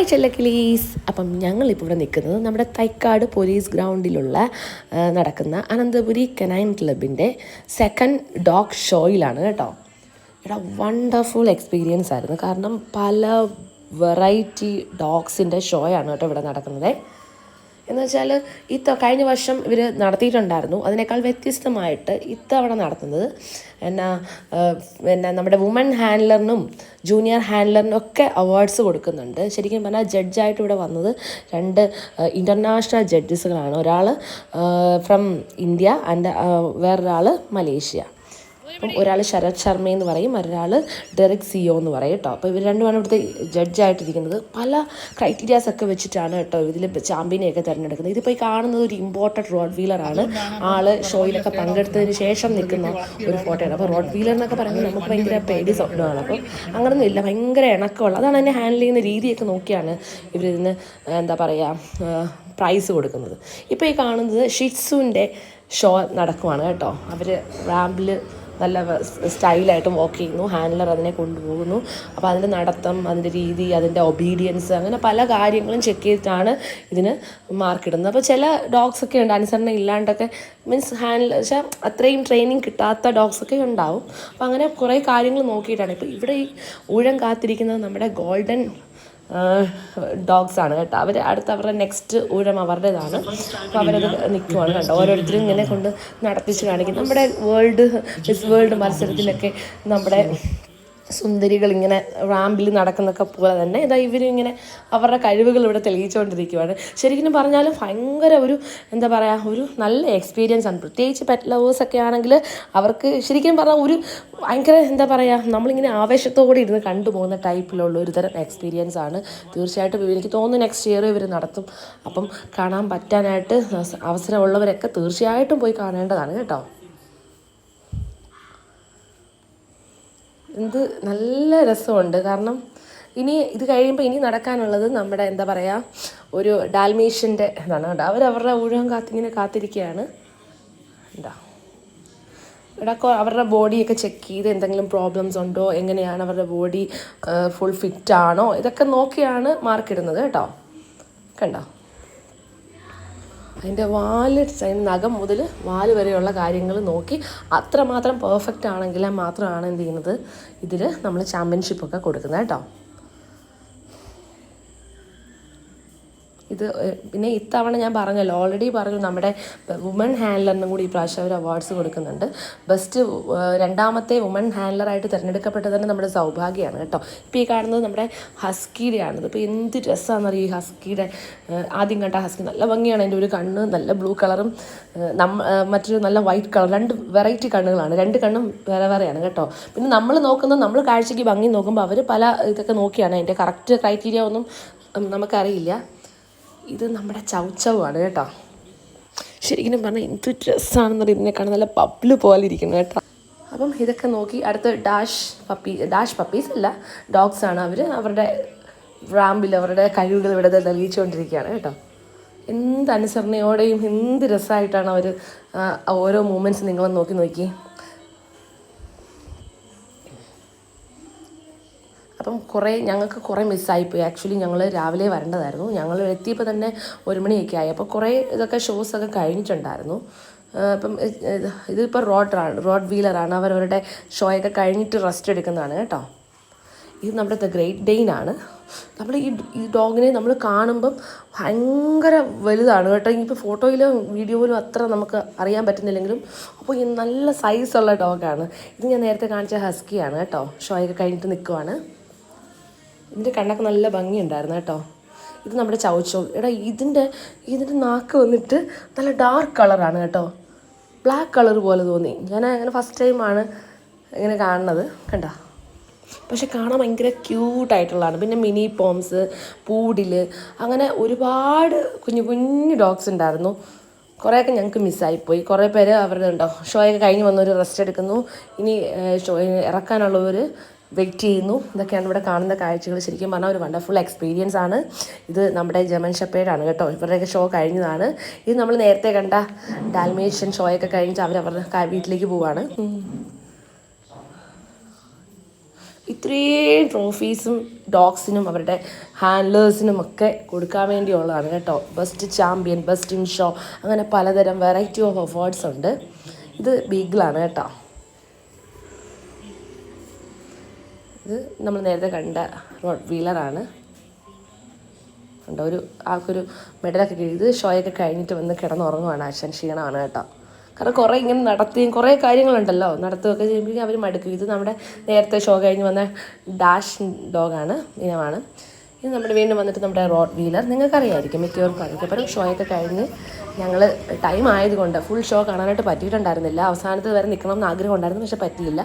Hi ചെല്ലക്കിലീസ് അപ്പം ഞങ്ങളിപ്പോൾ ഇവിടെ നിൽക്കുന്നത് നമ്മുടെ തൈക്കാട് പോലീസ് ഗ്രൗണ്ടിലുള്ള നടക്കുന്ന അനന്തപുരി കനൈൻ ക്ലബിന്റെ സെക്കൻഡ് ഡോഗ് ഷോയിലാണ് കേട്ടോ. ഇവിടെ വണ്ടർഫുൾ എക്സ്പീരിയൻസ് ആയിരുന്നു. കാരണം പല വെറൈറ്റി ഡോഗ്സിന്റെ ഷോയാണ് കേട്ടോ ഇവിടെ നടക്കുന്നത്. എന്ന് വെച്ചാൽ ഇത്ത കഴിഞ്ഞ വർഷം ഇവർ നടത്തിയിട്ടുണ്ടായിരുന്നു. അതിനേക്കാൾ വ്യത്യസ്തമായിട്ട് ഇത്തവണ നടത്തുന്നത് എന്നാ പിന്നെ നമ്മുടെ വുമൺ ഹാൻഡ്ലറിനും ജൂനിയർ ഹാൻഡ്ലറിനും ഒക്കെ അവാർഡ്സ് കൊടുക്കുന്നുണ്ട്. ശരിക്കും പറഞ്ഞാൽ ജഡ്ജായിട്ട് ഇവിടെ വന്നത് രണ്ട് ഇന്റർനാഷണൽ ജഡ്ജസുകളാണ് ഒരാൾ ഫ്രം ഇന്ത്യ ആൻഡ് വേറൊരാൾ മലേഷ്യ. അപ്പം ഒരാൾ ശരത് ശർമ്മ എന്ന് പറയും മറ്റൊരാൾ ഡെറിക് സിയോ എന്ന് പറയും കേട്ടോ. അപ്പോൾ ഇവർ രണ്ടുമാണ് ഇവിടുത്തെ ജഡ്ജായിട്ടിരിക്കുന്നത്. പല ക്രൈറ്റീരിയാസ് ഒക്കെ വെച്ചിട്ടാണ് കേട്ടോ ഇതിൽ ചാമ്പ്യനെയൊക്കെ തിരഞ്ഞെടുക്കുന്നത്. ഇതിപ്പോൾ ഈ കാണുന്നത് ഒരു ഇമ്പോർട്ടന്റ് റോഡ് വീലറാണ് ആൾ ഷോയിലൊക്കെ പങ്കെടുത്തതിന് ശേഷം നിൽക്കുന്ന ഒരു ഫോട്ടോയാണ്. അപ്പോൾ റോഡ് വീലർ എന്നൊക്കെ പറയുന്നത് നമുക്ക് ഭയങ്കര പേടി സ്വപ്നമാണ്. അപ്പോൾ അങ്ങനൊന്നും ഇല്ല. ഭയങ്കര ഇണക്കമുള്ള അതാണ് എന്നെ ഹാൻഡിൽ ചെയ്യുന്ന രീതിയൊക്കെ നോക്കിയാണ് ഇവരിതിന് എന്താ പറയുക പ്രൈസ് കൊടുക്കുന്നത്. ഇപ്പോൾ ഈ കാണുന്നത് ഷിറ്റ്സുവിന്റെ ഷോ നടക്കുവാണ് കേട്ടോ. അവർ റാമ്പിൽ നല്ല സ്റ്റൈലായിട്ട് വോക്ക് ചെയ്യുന്നു ഹാൻഡ്ലർ അതിനെ കൊണ്ടുപോകുന്നു. അപ്പോൾ അതിന്റെ നടത്തം അതിന്റെ രീതി അതിന്റെ ഒബീഡിയൻസ് അങ്ങനെ പല കാര്യങ്ങളും ചെക്ക് ചെയ്തിട്ടാണ് ഇതിന് മാർക്ക് ഇടുന്നത്. അപ്പോൾ ചില ഡോഗ്സ് ഒക്കെ ഉണ്ട്. അനുസരണ ഇല്ലാണ്ടൊക്കെ മീൻസ് ഹാൻഡിൽ വെച്ചാൽ അത്രയും ട്രെയിനിങ് കിട്ടാത്ത ഡോഗ്സ് ഒക്കെ ഉണ്ടാവും. അപ്പോൾ അങ്ങനെ കുറേ കാര്യങ്ങൾ നോക്കിയിട്ടാണ്. ഇപ്പോൾ ഇവിടെ ഈ ഊഴം കാത്തിരിക്കുന്നത് നമ്മുടെ ഗോൾഡൻ ഡോഗ്സ് ആണ് കേട്ടോ. അവർ അടുത്ത് അവരുടെ നെക്സ്റ്റ് ഊഴം അവരുടേതാണ്. അപ്പോൾ അവരത് നിൽക്കുവാണ് കേട്ടോ. ഓരോരുത്തരും ഇങ്ങനെ കൊണ്ട് നടത്തിച്ച് കാണിക്കും നമ്മുടെ വേൾഡ് മിസ് വേൾഡ് മത്സരത്തിലൊക്കെ നമ്മുടെ സുന്ദരികൾ ഇങ്ങനെ റാമ്പിൽ നടക്കുന്നൊക്കെ പോലെ തന്നെ ഇതാ ഇവരിങ്ങനെ അവരുടെ കഴിവുകൾ ഇവിടെ തെളിയിച്ചുകൊണ്ടിരിക്കുകയാണ് ശരിക്കും പറഞ്ഞാൽ ഭയങ്കര ഒരു എന്താ പറയുക ഒരു നല്ല എക്സ്പീരിയൻസ് ആണ്. പ്രത്യേകിച്ച് പെറ്റ് ലവേഴ്സ് ഒക്കെ ആണെങ്കിൽ അവർക്ക് ശരിക്കും പറഞ്ഞാൽ ഒരു ഭയങ്കര എന്താ പറയുക നമ്മളിങ്ങനെ ആവേശത്തോടെ ഇരുന്ന് കണ്ടുപോകുന്ന ടൈപ്പിലുള്ള ഒരു തരം എക്സ്പീരിയൻസ് ആണ്. തീർച്ചയായിട്ടും എനിക്ക് തോന്നുന്നു നെക്സ്റ്റ് ഇയർ ഇവർ നടത്തും. അപ്പം കാണാൻ പറ്റാനായിട്ട് അവസരമുള്ളവരൊക്കെ തീർച്ചയായിട്ടും പോയി കാണേണ്ടതാണ് കേട്ടോ. എന്ത് നല്ല രസമുണ്ട്. കാരണം ഇനി ഇത് കഴിയുമ്പോൾ ഇനി നടക്കാനുള്ളത് നമ്മുടെ എന്താ പറയുക ഒരു ഡാൽമേഷ്യന്റെ എന്താണ് കേട്ടോ. അവർ അവരുടെ ഊഴം കാത്തിങ്ങനെ കാത്തിരിക്കുകയാണ് എന്താ ഇവിടെ അവരുടെ ബോഡിയൊക്കെ ചെക്ക് ചെയ്ത് എന്തെങ്കിലും പ്രോബ്ലംസ് ഉണ്ടോ? എങ്ങനെയാണ് അവരുടെ ബോഡി ഫുൾ ഫിറ്റ് ആണോ? ഇതൊക്കെ നോക്കിയാണ് മാർക്ക് ഇടുന്നത് കേട്ടോ. കണ്ടോ? അതിന്റെ വാൽ നഖം മുതൽ വാൽ വരെയുള്ള കാര്യങ്ങൾ നോക്കി അത്രമാത്രം പെർഫെക്റ്റ് ആണെങ്കിൽ മാത്രമാണ് എന്ത് ചെയ്യുന്നത്? ഇതിൽ നമ്മൾ ചാമ്പ്യൻഷിപ്പൊക്കെ കൊടുക്കുന്നത് കേട്ടോ. ഇത് പിന്നെ ഇത്തവണ ഞാൻ പറഞ്ഞല്ലോ ഓൾറെഡി പറഞ്ഞു നമ്മുടെ വുമൺ ഹാൻഡ്ലറിനും കൂടി ഈ പ്രാവശ്യം അവർ അവാർഡ്സ് കൊടുക്കുന്നുണ്ട്. ബെസ്റ്റ് രണ്ടാമത്തെ വുമൺ ഹാൻഡ്ലറായിട്ട് തിരഞ്ഞെടുക്കപ്പെട്ടത് തന്നെ നമ്മുടെ സൗഭാഗ്യമാണ് കേട്ടോ. ഇപ്പോൾ ഈ കാണുന്നത് നമ്മുടെ ഹസ്കിയുടെയാണിത് ഇപ്പോൾ എന്ത് രസമാണെന്നറിയോ ഈ ഹസ്കിയുടെ ആദ്യം കണ്ട ഹസ്കി നല്ല ഭംഗിയാണ്. അതിന്റെ ഒരു കണ്ണ് നല്ല ബ്ലൂ കളറും മറ്റൊരു നല്ല വൈറ്റ് കളർ രണ്ട് വെറൈറ്റി കണ്ണുകളാണ്. രണ്ട് കണ്ണും വേറെ വേറെയാണ് കേട്ടോ. പിന്നെ നമ്മൾ നോക്കുന്നത് നമ്മൾ കാഴ്ചയ്ക്ക് ഭംഗി നോക്കുമ്പോൾ അവർ പല ഇതൊക്കെ നോക്കിയാണ്. അതിന്റെ കറക്റ്റ് ക്രൈറ്റീരിയ ഒന്നും നമുക്കറിയില്ല. ഇത് നമ്മുടെ ചൗച്ചവാണ് കേട്ടോ. ശരിക്കും പറഞ്ഞാൽ എന്ത് പറഞ്ഞാൽ ഇതിനെ കാണാൻ നല്ല പബ്ല് പോലെ ഇരിക്കുന്നു കേട്ടോ. അപ്പം ഇതൊക്കെ നോക്കി അടുത്ത് ഡാഷ് പപ്പി ഡാഷ് പപ്പീസ് അല്ല ഡോഗ്സ് ആണ് അവർ അവരുടെ റാമ്പിൽ അവരുടെ കഴിവുകൾ ഇവിടെ തെളിയിച്ചുകൊണ്ടിരിക്കുകയാണ് കേട്ടോ. എന്ത് അനുസരണയോടെയും എന്ത് രസമായിട്ടാണ് അവർ ഓരോ മൂമെന്റ്സ് നിങ്ങളെ നോക്കി നോക്കി അപ്പം കുറേ ഞങ്ങൾക്ക് കുറേ മിസ്സായിപ്പോയി ആക്ച്വലി ഞങ്ങൾ രാവിലെ വരേണ്ടതായിരുന്നു. ഞങ്ങൾ എത്തിയപ്പോൾ തന്നെ ഒരു മണിയൊക്കെ ആയി. അപ്പോൾ കുറേ ഇതൊക്കെ ഷോസ് ഷോസൊക്കെ കഴിഞ്ഞിട്ടുണ്ടായിരുന്നു. അപ്പം ഇത് ഇതിപ്പോൾ റോഡാണ് റോഡ് വീലറാണ് അവരവരുടെ ഷോയൊക്കെ കഴിഞ്ഞിട്ട് റെസ്റ്റ് എടുക്കുന്നതാണ് കേട്ടോ. ഇത് നമ്മുടെ ദ ഗ്രേറ്റ് ഡെയിൻ ആണ്. നമ്മൾ ഈ ഈ ഡോഗിനെ നമ്മൾ കാണുമ്പം ഭയങ്കര വലുതാണ് കേട്ടോ. ഇനിയിപ്പോൾ ഫോട്ടോയിലും വീഡിയോയിലും അത്ര നമുക്ക് അറിയാൻ പറ്റുന്നില്ലെങ്കിലും അപ്പോൾ ഈ നല്ല സൈസുള്ള ഡോഗാണ് ഇത് ഞാൻ നേരത്തെ കാണിച്ച ഹസ്കിയാണ് കേട്ടോ. ഷോയൊക്കെ കഴിഞ്ഞിട്ട് നിൽക്കുവാണ് ഇതിന്റെ കണ്ണൊക്കെ നല്ല ഭംഗിയുണ്ടായിരുന്നു കേട്ടോ. ഇത് നമ്മുടെ ചൗച്ചോ എടാ ഇതിന്റെ ഇതിന്റെ നാക്ക് വന്നിട്ട് നല്ല ഡാർക്ക് കളറാണ് കേട്ടോ. ബ്ലാക്ക് കളർ പോലെ തോന്നി. ഞാൻ അങ്ങനെ ഫസ്റ്റ് ടൈമാണ് ഇങ്ങനെ കാണുന്നത്. കണ്ട? പക്ഷെ കാണാൻ ഭയങ്കര ക്യൂട്ടായിട്ടുള്ളതാണ് പിന്നെ മിനി പോംസ് പൂഡിൽ അങ്ങനെ ഒരുപാട് കുഞ്ഞു കുഞ്ഞു ഡോഗ്സ് ഉണ്ടായിരുന്നു. കുറേയൊക്കെ ഞങ്ങൾക്ക് മിസ്സായിപ്പോയി കുറേ പേര് അവരുടെ ഉണ്ടോ ഷോയൊക്കെ കഴിഞ്ഞ് വന്നവർ റെസ്റ്റ് എടുക്കുന്നു. ഇനി ഷോ ഇറക്കാനുള്ളവർ വെയിറ്റ് ചെയ്യുന്നു. ഇതൊക്കെയാണ് ഇവിടെ കാണുന്ന കാഴ്ചകൾ ശരിക്കും പറഞ്ഞാൽ ഒരു വണ്ടർഫുൾ എക്സ്പീരിയൻസ് ആണ്. ഇത് നമ്മുടെ ജമൻ ഷപ്പേഡാണ് കേട്ടോ. ഇവരുടെയൊക്കെ ഷോ കഴിഞ്ഞതാണ്. ഇത് നമ്മൾ നേരത്തെ കണ്ട ഡാൽമേഷ്യൻ ഷോയൊക്കെ കഴിഞ്ഞിട്ട് അവർ അവരുടെ വീട്ടിലേക്ക് പോവാണ്. ഇത്രയും ട്രോഫീസും ഡോഗ്സിനും അവരുടെ ഹാൻഡ്ലേഴ്സിനും ഒക്കെ കൊടുക്കാൻ വേണ്ടിയുള്ളതാണ് കേട്ടോ. Best champion best in show അങ്ങനെ പലതരം വെറൈറ്റി ഓഫ് അവാർഡ്സ് ഉണ്ട്. ഇത് ബീഗിളാണ് കേട്ടോ. ഇത് നമ്മൾ നേരത്തെ കണ്ട റോഡ് വീലറാണ്. ഉണ്ട് ഒരു ആൾക്കൊരു മെഡലൊക്കെ ഇത് ഷോയൊക്കെ കഴിഞ്ഞിട്ട് വന്ന് കിടന്നുറങ്ങുവാണ് അച്ഛൻ ക്ഷീണമാണ് കേട്ടോ. കാരണം കുറേ ഇങ്ങനെ നടത്തുകയും കുറേ കാര്യങ്ങളുണ്ടല്ലോ. നടത്തുകയൊക്കെ ചെയ്യുമ്പോഴേക്കും അവർ മടുക്കും. ഇത് നമ്മുടെ നേരത്തെ ഷോ കഴിഞ്ഞ് വന്ന ഡാഷ് ഡോഗാണ് ഇനമാണ്. ഇത് നമ്മൾ വീണ്ടും വന്നിട്ട് നമ്മുടെ റോഡ് വീലർ നിങ്ങൾക്കറിയായിരിക്കും മിക്കവർക്കും അറിയാം അപ്പം ഷോയൊക്കെ കഴിഞ്ഞ് ഞങ്ങൾ ടൈം ആയതുകൊണ്ട് ഫുൾ ഷോ കാണാനായിട്ട് പറ്റിയിട്ടുണ്ടായിരുന്നില്ല. അവസാനത്ത് വരെ നിൽക്കണം എന്ന് ആഗ്രഹം ഉണ്ടായിരുന്നു പക്ഷെ പറ്റിയില്ല.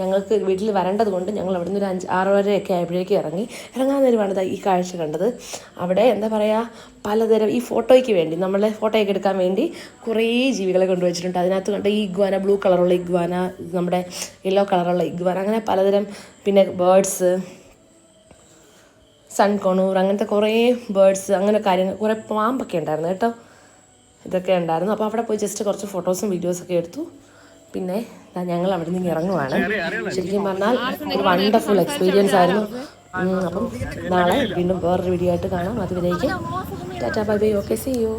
ഞങ്ങൾക്ക് വീട്ടിൽ വരേണ്ടത് കൊണ്ട് ഞങ്ങൾ അവിടെ നിന്ന് ഒരു അഞ്ച് ആറ് വരെയൊക്കെ ആയപ്പോഴേക്കും ഇറങ്ങി. ഇറങ്ങാൻ നേരമാണ് ഈ കാഴ്ച കണ്ടത്. അവിടെ എന്താ പറയുക പലതരം ഈ ഫോട്ടോയ്ക്ക് വേണ്ടി നമ്മളെ ഫോട്ടോയൊക്കെ എടുക്കാൻ വേണ്ടി കുറേ ജീവികളെ കൊണ്ടുവച്ചിട്ടുണ്ട്. അതിനകത്ത് കണ്ട ഈ ഇഗ്വാന ബ്ലൂ കളറുള്ള ഇഗ്വാന നമ്മുടെ യെല്ലോ കളറുള്ള ഇഗ്വാന അങ്ങനെ പലതരം പിന്നെ ബേർഡ്സ് സൺ കൊണൂർ അങ്ങനത്തെ കുറേ ബേർഡ്സ് അങ്ങനെ കാര്യങ്ങൾ കുറേ പാമ്പൊക്കെ ഉണ്ടായിരുന്നു കേട്ടോ. ഇതൊക്കെ ഉണ്ടായിരുന്നു. അപ്പോൾ അവിടെ പോയി ജസ്റ്റ് കുറച്ച് ഫോട്ടോസും വീഡിയോസൊക്കെ എടുത്തു. പിന്നെ ഞങ്ങൾ അവിടെ നിന്ന് ഇറങ്ങുവാണ്. ശരിക്കും പറഞ്ഞാൽ ഒരു വണ്ടർഫുൾ എക്സ്പീരിയൻസ് ആയിരുന്നു. അപ്പം നാളെ വീണ്ടും വേറൊരു വീഡിയോ ആയിട്ട് കാണാം. അതുവരേക്കും. Tata bye bye okay see you